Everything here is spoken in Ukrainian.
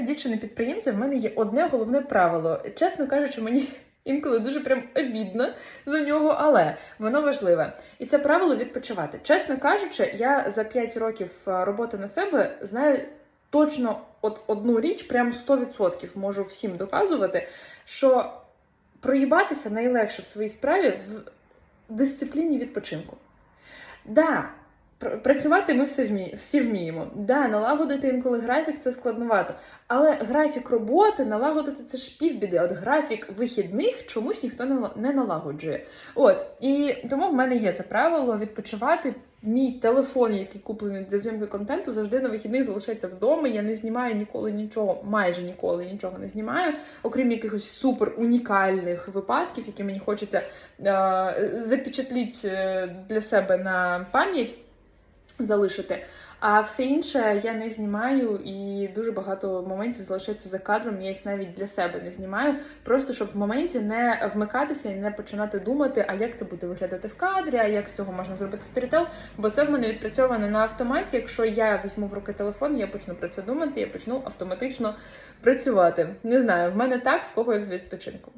як дівчини підприємця, в мене є одне головне правило. Чесно кажучи, мені інколи дуже прям обідно за нього, але воно важливе. І це правило відпочивати. Чесно кажучи, я за 5 років е, роботи на себе знаю точно от одну річ, прям 100% можу всім доказувати, що проїбатися найлегше в своїй справі в дисципліні відпочинку. Да, працювати ми все вмі... всі вміємо. Да, налагодити інколи графік це складновато. Але графік роботи налагодити це ж півбіди. От графік вихідних чомусь ніхто не, налагоджує. От і тому в мене є це правило відпочивати. Мій телефон, який куплений для зйомки контенту, завжди на вихідних залишається вдома. Я не знімаю ніколи нічого, майже ніколи нічого не знімаю, окрім якихось супер унікальних випадків, які мені хочеться е, запечатліть е, для себе на пам'ять залишити. А все інше я не знімаю, і дуже багато моментів залишається за кадром. Я їх навіть для себе не знімаю, просто щоб в моменті не вмикатися і не починати думати, а як це буде виглядати в кадрі, а як з цього можна зробити сторітел. Бо це в мене відпрацьовано на автоматі. Якщо я візьму в руки телефон, я почну про це думати, я почну автоматично працювати. Не знаю, в мене так, в кого як з відпочинком.